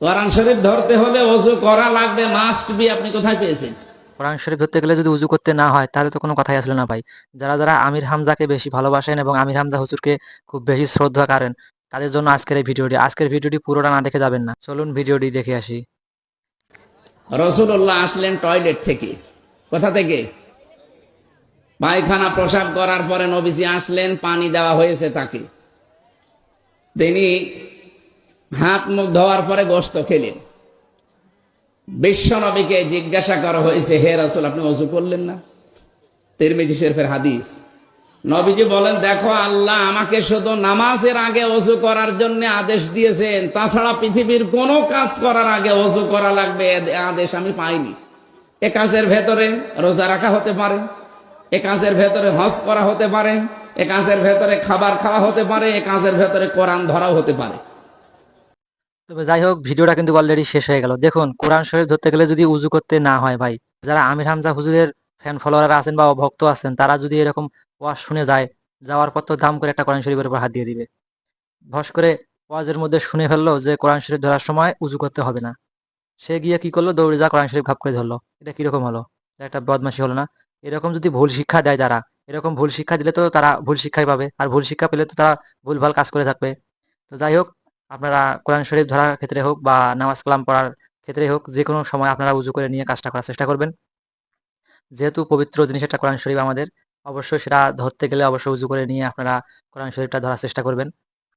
কোরআন শরীফ ধরতে হলে অজু করা লাগবে মাস্ট বি আপনি কোথায় পেয়েছেন? কোরআন শরীফ ধরতে গেলে যদি উজু করতে না হয় তাহলে তো কোনো কথাই আসলো না ভাই। যারা যারা আমির হামজাকে বেশি ভালোবাসেন এবং আমির হামজা হুজুরকে খুব বেশি শ্রদ্ধা করেন তাদের জন্য আজকের এই ভিডিওটি। আজকের ভিডিওটি পুরোটা না দেখে যাবেন না। চলুন ভিডিওটি দেখে আসি। রসুল্লাহ আসলেন টয়লেট থেকে। কোথা থেকে? পায়খানা প্রসাব করার পরে নবীজি আসলেন পানি দেওয়া হয়েছে তাকে। তিনি হাত মুখ ধোয়ার পরে গোস্ত খেলেন। বিশ্ব নবীকে জিজ্ঞাসা করা হয়েছে, হে রাসুল, আপনি অজু করলেন না? তিরমিজি শরীফের হাদিস। নবীজি বলেন, দেখো, আল্লাহ আমাকে শুধু নামাজের আগে অজু করার জন্য আদেশ দিয়েছেন। তাছাড়া পৃথিবীর কোনো কাজ করার আগে অজু করা লাগবে আদেশ আমি পাইনি। এ কাজের ভেতরে রোজা রাখা হতে পারে, এ কাজের ভেতরে হজ করা হতে পারে, এ কাজের ভেতরে খাবার খাওয়া হতে পারে, এ কাজের ভেতরে কোরআন ধরাও হতে পারে। তবে যাই হোক, ভিডিওটা কিন্তু অলরেডি শেষ হয়ে গেল। দেখুন, কোরআন শরীফ ধরতে গেলে যদি উজু করতে না হয় ভাই, যারা আমির হামজা হুজুরের ফ্যান ফলোয়ার আছেন বা ভক্ত আছেন, তারা যদি এরকম ওয়াজ শুনে যায়, যাওয়ার পর তো দাম করে একটা কোরআন শরীফের উপর হাত দিয়ে দিবে। ভস করে ওয়াজের মধ্যে শুনে ফেলল যে কোরআন শরীফ ধরার সময় উজু করতে হবে না। সে গিয়ে কি করল? দৌড়ে যা কোরআন শরীফ ঘাপ করে ধরলো। এটা কীরকম হলো? একটা বদমাশি হলো না? এরকম যদি ভুল শিক্ষা দেয় তারা, এরকম ভুল শিক্ষা দিলে তো তারা ভুল শিক্ষাই পাবে। আর ভুল শিক্ষা পেলে তো তারা ভুলভাল কাজ করে থাকবে। তো যাই হোক আপনারা কোরআন শরীফ ধরার ক্ষেত্রে হোক বা নামাজ কালাম পড়ার ক্ষেত্রে হোক যে কোনো সময় আপনারা উজু করে নিয়ে কাজটা করার চেষ্টা করবেন। যেহেতু পবিত্র জিনিস একটা কোরআন শরীফ আমাদের, অবশ্যই সেটা ধরতে গেলে অবশ্যই উজু করে নিয়ে আপনারা কোরআন শরীফটা ধরার চেষ্টা করবেন।